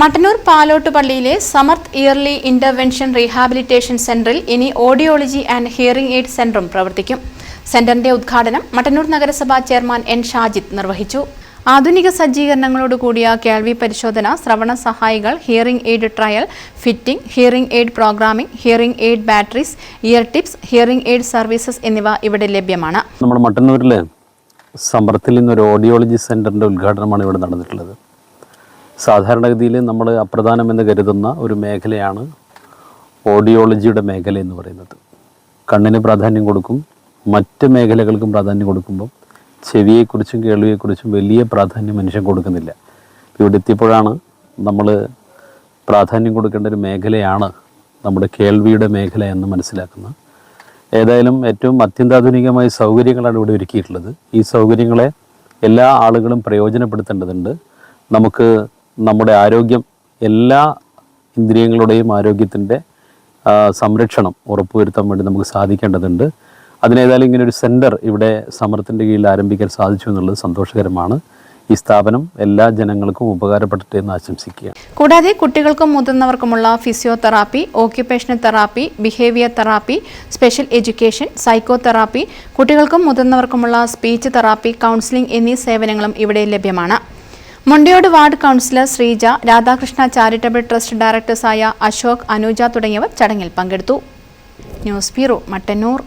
മട്ടന്നൂർ പാലോട്ട് പള്ളിയിലെ Samarth yearly intervention rehabilitation സെന്ററിൽ ഇനി ഓഡിയോളജി ആൻഡ് ഹിയറിംഗ് എയ്ഡ് സെന്ററും പ്രവർത്തിക്കും. സെന്ററിന്റെ ഉദ്ഘാടനം മട്ടന്നൂർ നഗരസഭാ ചെയർമാൻ എൻ ഷാജിത്ത് നിർവഹിച്ചു. ആധുനിക സജ്ജീകരണങ്ങളോട് കൂടിയ കേൾവി പരിശോധന ശ്രവണ സഹായികൾ hearing aid trial fitting hearing aid programming hearing aid batteries ear tips hearing aid services എന്നിവ ഇവിടെ ലഭ്യമാണ്. നമ്മുടെ മട്ടന്നൂരിലെ സമ്പർത്തിൽ നിന്നൊരു ഓഡിയോളജി സെന്ററിന്റെ ഉദ്ഘാടനമാണ് ഇവിടെ നടന്നിട്ടുള്ളത്. സാധാരണഗതിയിൽ നമ്മൾ അപ്രധാനമെന്ന് കരുതുന്ന ഒരു മേഖലയാണ് ഓഡിയോളജിയുടെ മേഖല എന്ന് പറയുന്നത്. കണ്ണിന് പ്രാധാന്യം കൊടുക്കും മറ്റ് മേഖലകൾക്കും പ്രാധാന്യം കൊടുക്കുമ്പം ചെവിയെക്കുറിച്ചും കേൾവിയെക്കുറിച്ചും വലിയ പ്രാധാന്യം മനുഷ്യൻ കൊടുക്കുന്നില്ല. ഇവിടെ എത്തിയപ്പോഴാണ് നമ്മൾ പ്രാധാന്യം കൊടുക്കേണ്ട ഒരു മേഖലയാണ് നമ്മുടെ കേൾവിയുടെ മേഖല എന്ന് മനസ്സിലാക്കുന്നത്. ഏതായാലും ഏറ്റവും അത്യന്താധുനികമായ സൗകര്യങ്ങളാണ് ഇവിടെ ഒരുക്കിയിട്ടുള്ളത്. ഈ സൗകര്യങ്ങളെ എല്ലാ ആളുകളും പ്രയോജനപ്പെടുത്തേണ്ടതുണ്ട്. നമുക്ക് നമ്മുടെ ആരോഗ്യം എല്ലാ ഇന്ദ്രിയങ്ങളുടെയും ആരോഗ്യത്തിന്റെ സംരക്ഷണം ഉറപ്പുവരുത്താൻ വേണ്ടി നമുക്ക് സാധിക്കേണ്ടതുണ്ട്. അതിനേതായാലും ഇങ്ങനെ ഒരു സെന്റർ ഇവിടെ സമരത്തിന്റെ കീഴിൽ ആരംഭിക്കാൻ സാധിച്ചു എന്നുള്ളത് സന്തോഷകരമാണ്. ഈ സ്ഥാപനം എല്ലാ ജനങ്ങൾക്കും ഉപകാരപ്പെടട്ടെ എന്ന് ആശംസിക്കുക കൂടാതെ കുട്ടികൾക്കും മുതിർന്നവർക്കുമുള്ള physiotherapy occupational therapy behaviour therapy special education psycho therapy കുട്ടികൾക്കും മുതിർന്നവർക്കുമുള്ള സ്പീച്ച് തെറാപ്പി കൗൺസിലിംഗ് എന്നീ സേവനങ്ങളും ഇവിടെ ലഭ്യമാണ്. Mundayode ward councillor Sreeja Radhakrishna charitable trust ഡയറക്ടേഴ്സായ Ashok Anuja തുടങ്ങിയവർ ചടങ്ങിൽ പങ്കെടുത്തു. News bureau Mattannur.